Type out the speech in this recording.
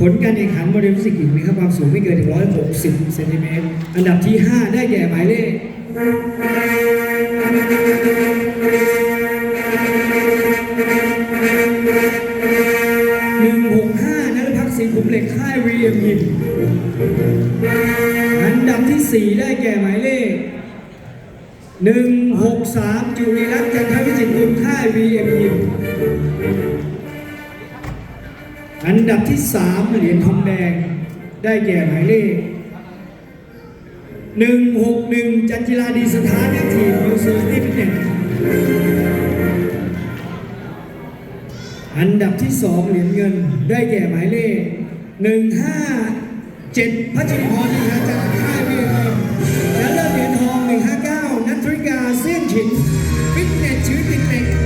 ผลการแข่งขันโมเดลฟิสิกส์หญิงนะครับความสูงไม่เกิน 160 เซนติเมตร อันดับที่ 5 ได้แก่หมายเลข165นัทพักศรีขุมเหล็กค่ายวีเอ็มยิมอันดับที่ 4 ได้แก่หมายเลข 163 จุลีรัตน์จันทวิจิตรกุลค่ายวีเอ็มยิม อันดับที่สามเหรียญทองแดง ได้แก่หมายเลขหนึ่งหกหนึ่งจันจิลาดีสถานทีมมิวสิตี้พิเนตอันดับที่สองเหรียญเงิน ได้แก่หมายเลขหนึ่งห้าเจ็ดพัชรพรนะจากค่ายเวทและเหรียญทองหนึ่งห้าเก้านัทริกาเสี่ยงฉินฟิตเนสชื่อติดเด็ก